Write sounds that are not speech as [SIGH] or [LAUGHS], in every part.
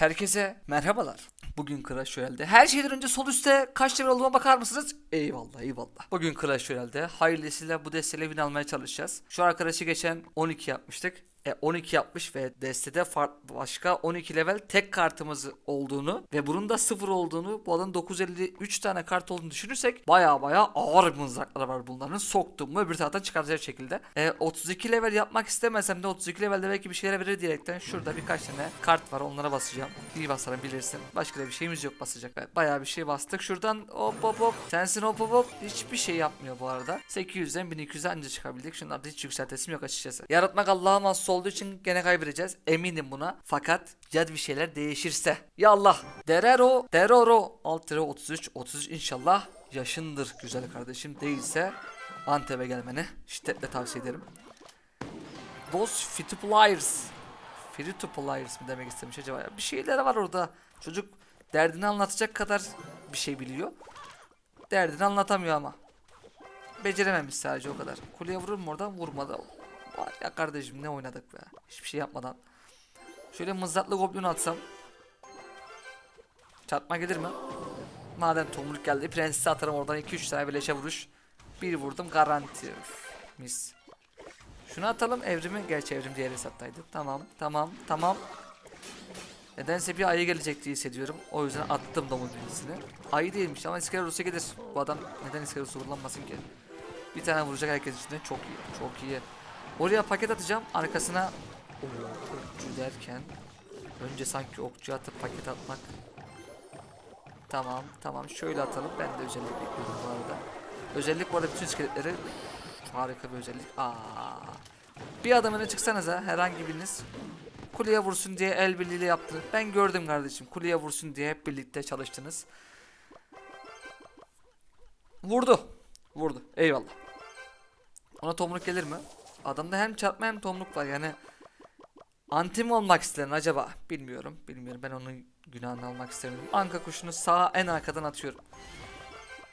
Herkese merhabalar. Bugün Crash Royale'de her şeyden önce sol üstte kaç level olduğuma bakar mısınız? Eyvallah eyvallah. Bugün Crash Royale'de hayırlısıyla bu desteyle win almaya çalışacağız. Şu arkadaşı geçen 12 yapmıştık. E 12 yapmış ve destede başka 12 level tek kartımız olduğunu ve bunun da 0 olduğunu bu adamın 953 tane kart olduğunu düşünürsek baya baya ağır mızraklar var bunların. Soktum mu öbür taraftan çıkartacak şekilde. E, 32 level yapmak istemesem de 32 levelde belki bir şeyler verir diyerekten şurada birkaç tane kart var onlara basacağım. İyi basarım bilirsin. Başka da bir şeyimiz yok basacak. Bayağı bir şey bastık. Şuradan hop hop hop. Sensin hop hop hop. Hiçbir şey yapmıyor bu arada. 800'den 1200'e anca çıkabildik. Şunlarda hiç yükseltesim yok açıkçası. Yaratmak Allah'a mahsus olduğu için gene kaybedeceğiz. Eminim buna. Fakat ya bir şeyler değişirse. Ya Allah. Derero. Deroro. Alt lira 33. 33 inşallah yaşındır güzel kardeşim. Değilse Antep'e gelmeni şiddetle tavsiye ederim. Those Fituplayers. Fituplayers mı demek istemiş acaba? Bir şeyler var orada. Çocuk derdini anlatacak kadar bir şey biliyor. Derdini anlatamıyor ama. Becerememiş sadece o kadar. Kuleye vurur mu oradan? Vurmadı. Var ya kardeşim ne oynadık be. Hiçbir şey yapmadan. Şöyle mızraklı goblin atsam. Çarpma gelir mi? Madem tomruk geldi. Prensesi atarım oradan 2-3 tane beleşe vuruş. Bir vurdum garanti. Mis. Şunu atalım evrimi. Gerçi evrim diğer hesaptaydı. Tamam tamam tamam. Nedense bir ayı gelecek diye hissediyorum. O yüzden attım domuz birisini. Ayı değilmiş ama İskeleros'a gelir. Bu adam neden İskeleros'a vurulanmasın ki? Bir tane vuracak herkes içinde. Çok iyi. Çok iyi. Oraya paket atacağım. Arkasına okçu derken önce sanki okçu atıp paket atmak. Tamam tamam şöyle atalım. Ben de özellik bekliyorum bu arada. Özellik bu arada bütün iskeletleri harika bir özellik. Aa. Bir adım öne çıksanıza herhangi biriniz kuleye vursun diye el birliğiyle yaptı. Ben gördüm kardeşim. Kuleye vursun diye hep birlikte çalıştınız. Vurdu. Vurdu. Eyvallah. Ona tomruk gelir mi? Adamda hem çarpma hem tomruk var yani. Anti mi olmak isterim acaba? Bilmiyorum. Bilmiyorum. Ben onun günahını almak istemiyorum. Anka kuşunu sağa en arkadan atıyorum.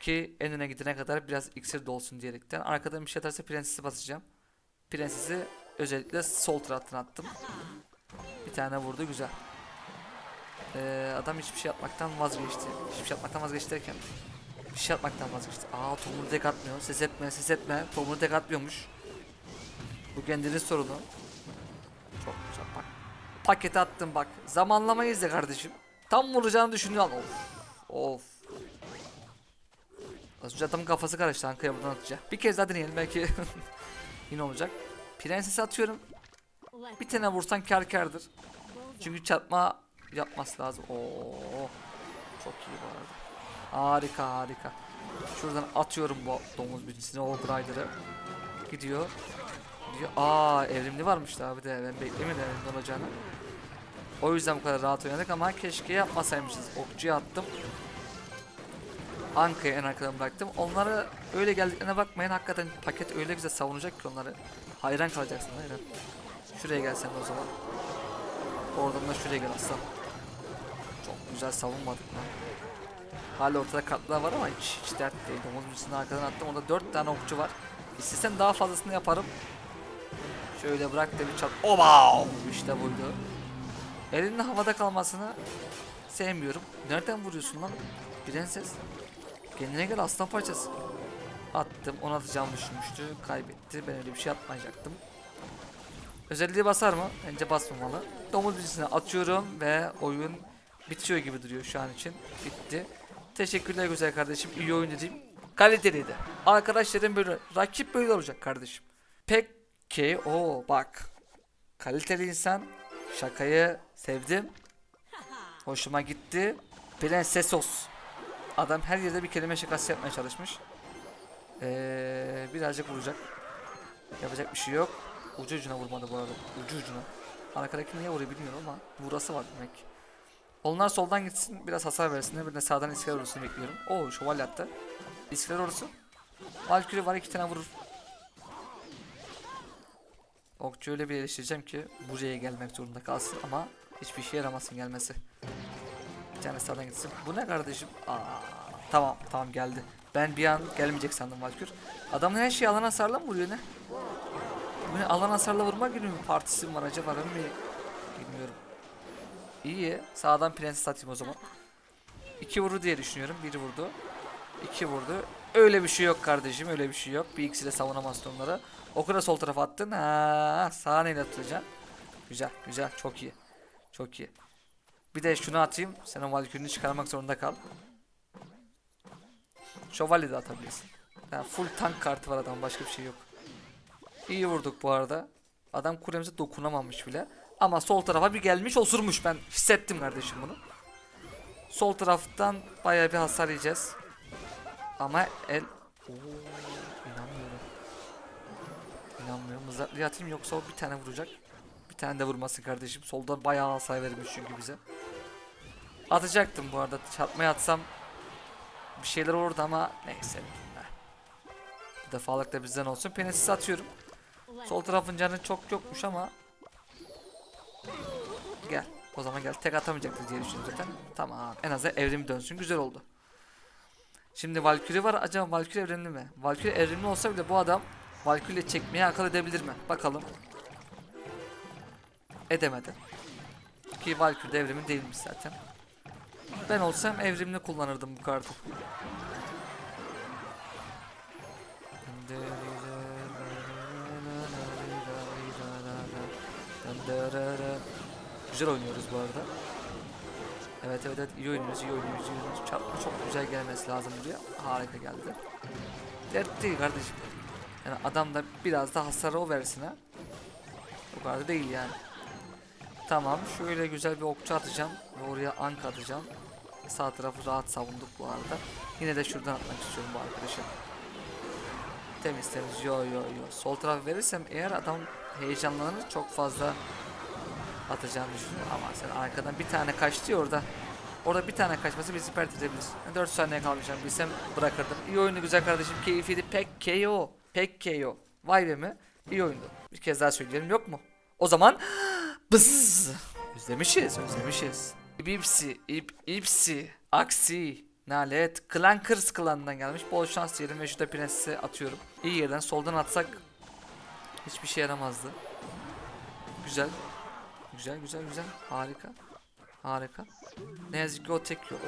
Ki en öne gidene kadar biraz iksir dolsun diyerekten. Arkadan bir şey atarsa prensesi basacağım. Prensesi özellikle sol taraftan attım. Bir tane vurdu güzel. Ee, adam hiçbir şey yapmaktan vazgeçti. Hiçbir şey yapmaktan vazgeçti derken. Bir şey yapmaktan vazgeçti. Aa tomunu tek atmıyor. Ses etme ses etme. Tomunu tek atmıyormuş. Bu kendinin sorunu. Çok güzel bak. Paket attım bak. Zamanlamayı izle kardeşim. Tam vuracağını düşünüyor. Of. Of. Az önce adamın kafası karıştı. Anka'ya buradan atacak. Bir kez daha deneyelim belki. [LAUGHS] Yine olacak. Prensesi atıyorum. Bir tane vursan kar kardır. Çünkü çarpma yapması lazım. Oo. Çok iyi bu arada. Harika harika. Şuradan atıyorum bu domuz birisine o Grider'ı. Gidiyor. Gidiyor. Aa evrimli varmış da abi de ben beklemedim evrimli olacağını. O yüzden bu kadar rahat oynadık ama keşke yapmasaymışız. Okçuya attım. Anka'yı en arkadan bıraktım. Onlara öyle geldiklerine bakmayın. Hakikaten paket öyle güzel savunacak ki onları. Hayran kalacaksın hayran. Şuraya gelsen de o zaman. Oradan da şuraya gel aslan. Çok güzel savunmadık lan. Hala ortada kartlar var ama hiç, hiç dert değil. Domuz arkadan attım. Orada 4 tane okçu var. İstesem daha fazlasını yaparım. Şöyle bırak da bir çat. Oh, İşte buydu. Elinin havada kalmasını sevmiyorum. Nereden vuruyorsun lan? Prenses. Kendine gel aslan parçası. Attım. Onu atacağımı düşünmüştü. Kaybetti. Ben öyle bir şey atmayacaktım. Özelliği basar mı? Bence basmamalı. Domuz birisine atıyorum ve oyun bitiyor gibi duruyor şu an için. Bitti. Teşekkürler güzel kardeşim. İyi oyun dedim. Kaliteliydi. Arkadaşlarım böyle. Rakip böyle olacak kardeşim. Peki. o bak. Kaliteli insan. Şakayı sevdim. Hoşuma gitti. Prensesos. Adam her yerde bir kelime şakası yapmaya çalışmış. Ee, birazcık vuracak. Yapacak bir şey yok. Ucu ucuna vurmadı bu arada. Ucu ucuna. Arkadaki niye vuruyor bilmiyorum ama vurası var demek. Onlar soldan gitsin biraz hasar versin. Bir de sağdan iskele orasını bekliyorum. Oo şövalye attı. İskele orası. Valkyrie var iki tane vurur. Okçu öyle bir eleştireceğim ki buraya gelmek zorunda kalsın ama hiçbir şey yaramasın gelmesi. Bir tane sağdan gitsin. Bu ne kardeşim? Aa, tamam tamam geldi. Ben bir an gelmeyecek sandım Valkür. Adamın her şeyi alan hasarla mı vuruyor ne? Bu ne alan hasarla vurma gibi mi partisi mi var acaba ben mi bilmiyorum. İyi. Sağdan prenses atayım o zaman. İki vurdu diye düşünüyorum. Biri vurdu. İki vurdu. Öyle bir şey yok kardeşim. Öyle bir şey yok. Bir ikisi de savunamazsın onları. O kadar sol tarafa attın. Ha, sağa neyle tutacaksın? Güzel. Güzel. Çok iyi. Çok iyi. Bir de şunu atayım. Sen o Valkyrie'ni çıkarmak zorunda kal. Şövalye de atabilirsin. Yani full tank kartı var adam. Başka bir şey yok. İyi vurduk bu arada. Adam kulemize dokunamamış bile. Ama sol tarafa bir gelmiş osurmuş. Ben hissettim kardeşim bunu. Sol taraftan bayağı bir hasar yiyeceğiz. Ama el... Oo, inanmıyorum. İnanmıyorum. Mızraklıya atayım yoksa o bir tane vuracak. Bir tane de vurmasın kardeşim. Solda bayağı hasar vermiş çünkü bize. Atacaktım bu arada. Çarpmaya atsam bir şeyler olurdu ama neyse. Bu defalık da bizden olsun. Penesiz atıyorum. Sol tarafın canı çok yokmuş ama Gel. O zaman gel. Tek atamayacaktır diye düşündüm zaten. Tamam. En azından evrimi dönsün. Güzel oldu. Şimdi Valkyrie var. Acaba Valkyrie evrimli mi? Valkyrie evrimli olsa bile bu adam Valkyrie çekmeye akıl edebilir mi? Bakalım. Edemedi. Ki Valkyrie de evrimi değilmiş zaten. Ben olsam evrimli kullanırdım bu kartı. Güzel oynuyoruz bu arada. Evet evet evet iyi oynuyoruz iyi oynuyoruz iyi oynuyoruz. Çarpma çok güzel gelmesi lazım buraya. Harika geldi. Dert değil kardeşim. Yani adam da biraz da hasarı o versin ha. O kadar da değil yani. Tamam şöyle güzel bir okçu atacağım. Ve oraya ank atacağım. Sağ tarafı rahat savunduk bu arada. Yine de şuradan atmak istiyorum bu arkadaşa. Temiz temiz yo yo yo. Sol tarafı verirsem eğer adam heyecanlanır çok fazla atacağını düşünüyorum ama sen arkadan bir tane kaçtı ya orada. Orada bir tane kaçması bizi pert edebilir. 4 saniye kalmışım bilsem bırakırdım. İyi oyundu güzel kardeşim keyifliydi. Pek KO. Pek KO. Vay be mi? İyi oyundu. Bir kez daha söyleyelim yok mu? O zaman [GASPS] bız. Özlemişiz özlemişiz. Bipsi, ip, ipsi, aksi, nalet, Clankers klanından gelmiş. Bol şans diyelim ve şurada prensesi atıyorum. İyi yerden soldan atsak hiçbir şey yaramazdı. Güzel. Güzel güzel güzel. Harika. Harika. Ne yazık ki o tek yok.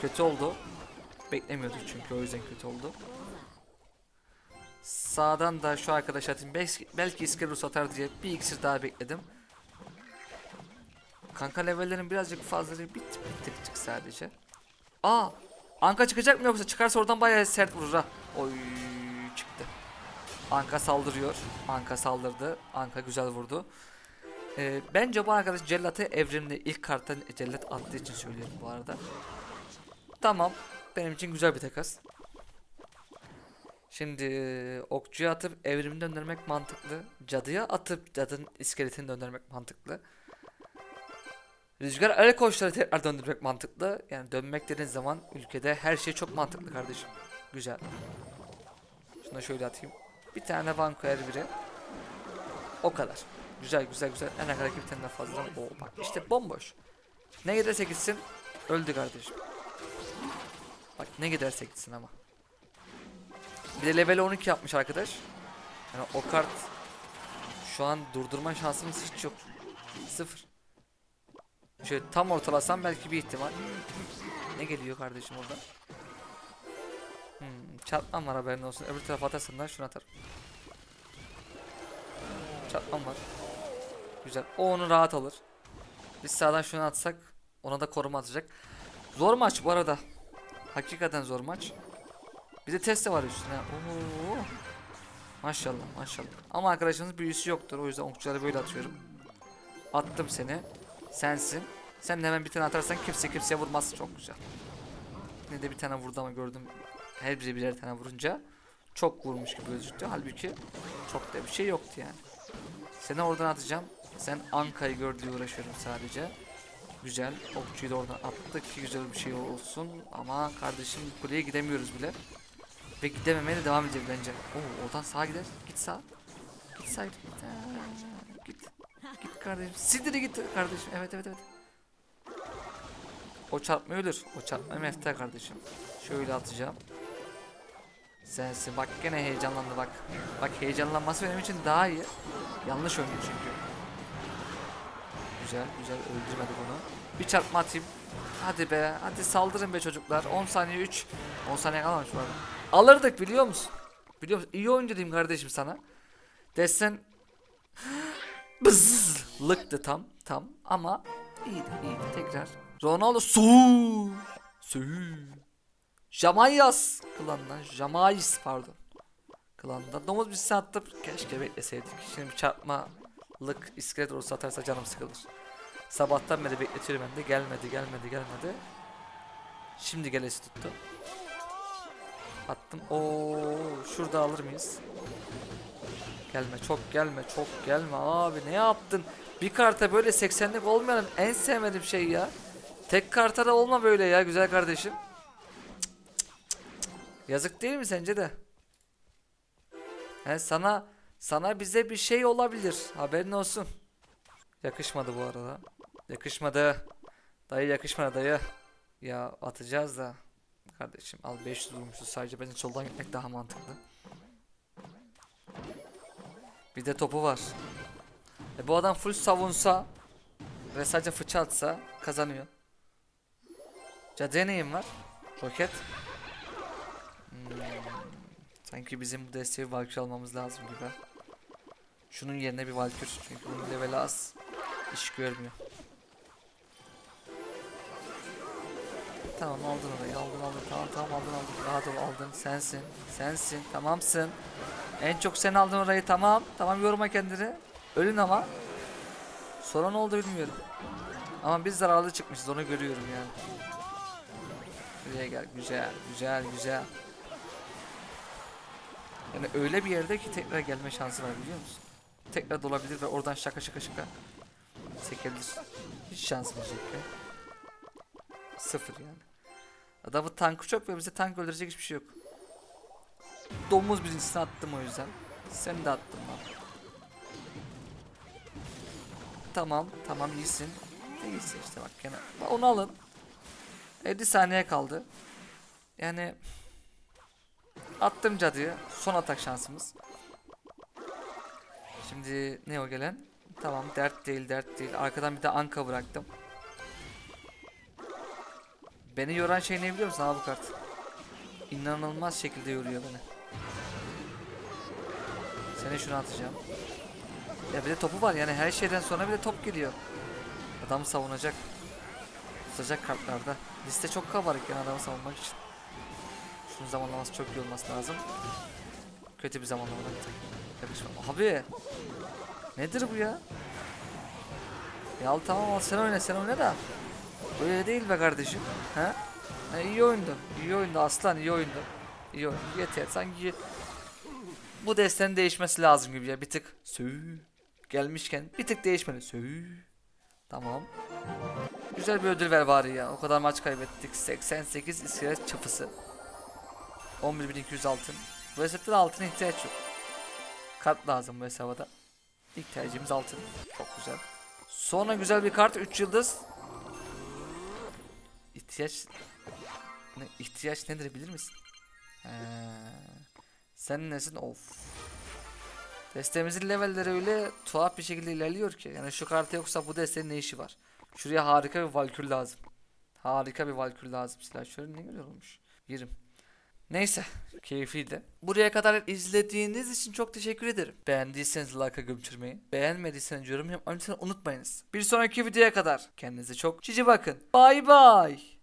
Kötü oldu. Beklemiyorduk çünkü o yüzden kötü oldu. Sağdan da şu arkadaş atayım. Belki, belki İskerus atar diye bir iksir daha bekledim. Kanka levellerin birazcık fazla bir, tık tık sadece. Aa! Anka çıkacak mı yoksa çıkarsa oradan bayağı sert vurur ha. Oy. Anka saldırıyor. Anka saldırdı. Anka güzel vurdu. Ee, bence bu arkadaş Cellat'ı evrimli ilk karttan Cellat attığı için söylüyorum bu arada. Tamam. Benim için güzel bir takas. Şimdi okçuya atıp evrimini döndürmek mantıklı. Cadıya atıp cadının iskeletini döndürmek mantıklı. Rüzgar el koçları tekrar döndürmek mantıklı. Yani dönmek dediğin zaman ülkede her şey çok mantıklı kardeşim. Güzel. Şunu da şöyle atayım. Bir tane banko her biri. O kadar. Güzel güzel güzel. En kadar bir tane daha fazla. Oo bak işte bomboş. Ne giderse gitsin öldü kardeşim. Bak ne giderse gitsin ama. Bir de level 12 yapmış arkadaş. Yani o kart şu an durdurma şansımız hiç yok. Sıfır. Şöyle tam ortalasam belki bir ihtimal. Ne geliyor kardeşim orada? Hmm, çarpmam var haberin olsun. Öbür tarafa atarsın da şunu atarım. Çarpmam var. Güzel. O onu rahat alır. Biz sağdan şunu atsak ona da koruma atacak. Zor maç bu arada. Hakikaten zor maç. Bir de test de var üstüne. Oo. Maşallah maşallah. Ama arkadaşımız büyüsü yoktur. O yüzden okçuları böyle atıyorum. Attım seni. Sensin. Sen hemen bir tane atarsan kimse kimseye vurmaz. Çok güzel. Ne de bir tane vurdu ama gördüm. Her biri birer tane vurunca çok vurmuş gibi gözüktü. Halbuki çok da bir şey yoktu yani. Seni oradan atacağım. Sen Anka'yı gör diye uğraşıyorum sadece. Güzel. Okçuyu da oradan attık ki güzel bir şey olsun. Ama kardeşim kuleye gidemiyoruz bile. Ve gidememeye de devam edeceğiz bence. Oo, oradan sağa gider. Git sağa. Git sağa git. Git. Git kardeşim. Sidiri git kardeşim. Evet evet evet. O çarpma ölür. O çarpma mefta kardeşim. Şöyle atacağım. Sensin. Bak gene heyecanlandı bak. Bak heyecanlanması benim için daha iyi. Yanlış oynuyor çünkü. Güzel güzel öldürmedi bunu. Bir çarpma atayım. Hadi be. Hadi saldırın be çocuklar. 10 saniye 3. 10 saniye kalmamış bu. Alırdık biliyor musun? Biliyor musun? İyi oyuncu diyeyim kardeşim sana. Desen [GASPS] Bızlıktı tam tam ama iyiydi iyiydi tekrar. Ronaldo su su Jamayas klanından Jamayis pardon klanından domuz bir attım keşke bekleseydik. Şimdi bir çarpmalık iskelet olursa atarsa canım sıkılır. Sabahtan beri bekletiyorum ben de. Gelmedi gelmedi gelmedi. Şimdi gelesi tuttu. Attım. Oo şurada alır mıyız? Gelme çok gelme çok gelme. Abi ne yaptın? Bir karta böyle 80'lik olmayan en sevmediğim şey ya. Tek karta da olma böyle ya güzel kardeşim. Yazık değil mi sence de? He, sana sana bize bir şey olabilir. Haberin olsun. Yakışmadı bu arada. Yakışmadı. Dayı yakışmadı dayı. Ya atacağız da. Kardeşim al 500 vurmuşuz sadece benim soldan gitmek daha mantıklı. Bir de topu var. E bu adam full savunsa ve sadece fıça atsa kazanıyor. Cadıya neyim var? Roket. Sanki bizim bu desteği Valkyrie almamız lazım gibi. Şunun yerine bir Valkyrie çünkü bunun leveli az. İş görmüyor. Tamam aldın orayı aldın aldın tamam tamam aldın aldın rahat ol aldın sensin sensin tamamsın en çok sen aldın orayı tamam. Tamam yorma kendini. Ölün ama. Sonra ne oldu bilmiyorum. Ama biz zararlı çıkmışız onu görüyorum yani. Şuraya gel güzel güzel güzel. Yani öyle bir yerde ki tekrar gelme şansı var biliyor musun? Tekrar dolabilir ve oradan şaka şaka şaka sekebilir. Hiç şansımız yok ya. Sıfır yani. Adamın tankı çok ve bize tank öldürecek hiçbir şey yok. Domuz birincisini attım o yüzden. Seni de attım lan. Tamam, tamam iyisin. İyisin işte bak gene. Onu alın. 50 saniye kaldı. Yani attım cadıya. Son atak şansımız. Şimdi ne o gelen? Tamam dert değil dert değil. Arkadan bir de anka bıraktım. Beni yoran şey ne biliyor musun abi bu kart? İnanılmaz şekilde yoruyor beni. Seni şunu atacağım. Ya bir de topu var yani her şeyden sonra bir de top geliyor. Adamı savunacak. Tutacak kartlarda. Liste çok kabarık yani adamı savunmak için. Şunun zamanlaması çok iyi olması lazım. Kötü bir zamanlama da yakışma. Abi. Nedir bu ya? Ya tamam al sen oyna sen oyna da. Böyle değil be kardeşim. Ha? ha iyi oyundu. İyi oyundu aslan iyi oyundu. İyi oyundu. Yeter sanki bu destenin değişmesi lazım gibi ya bir tık sü gelmişken bir tık değişmeli sü tamam güzel bir ödül ver bari ya o kadar maç kaybettik 88 iskelet çapısı 11.200 altın bu hesapta da altına ihtiyaç yok kart lazım bu hesabada İlk tercihimiz altın çok güzel sonra güzel bir kart 3 yıldız ihtiyaç ne ihtiyaç nedir bilir misin? He. Sen nesin? Of. Destemizin levelleri öyle tuhaf bir şekilde ilerliyor ki. Yani şu kartı yoksa bu destenin ne işi var? Şuraya harika bir valkür lazım. Harika bir valkür lazım. Silah şöyle ne güzel olmuş. Yerim. Neyse. Keyifliydi. Buraya kadar izlediğiniz için çok teşekkür ederim. Beğendiyseniz like'a gömçürmeyi. Beğenmediyseniz yorum yapmayı lütfen unutmayınız. Bir sonraki videoya kadar. Kendinize çok cici bakın. Bay bay.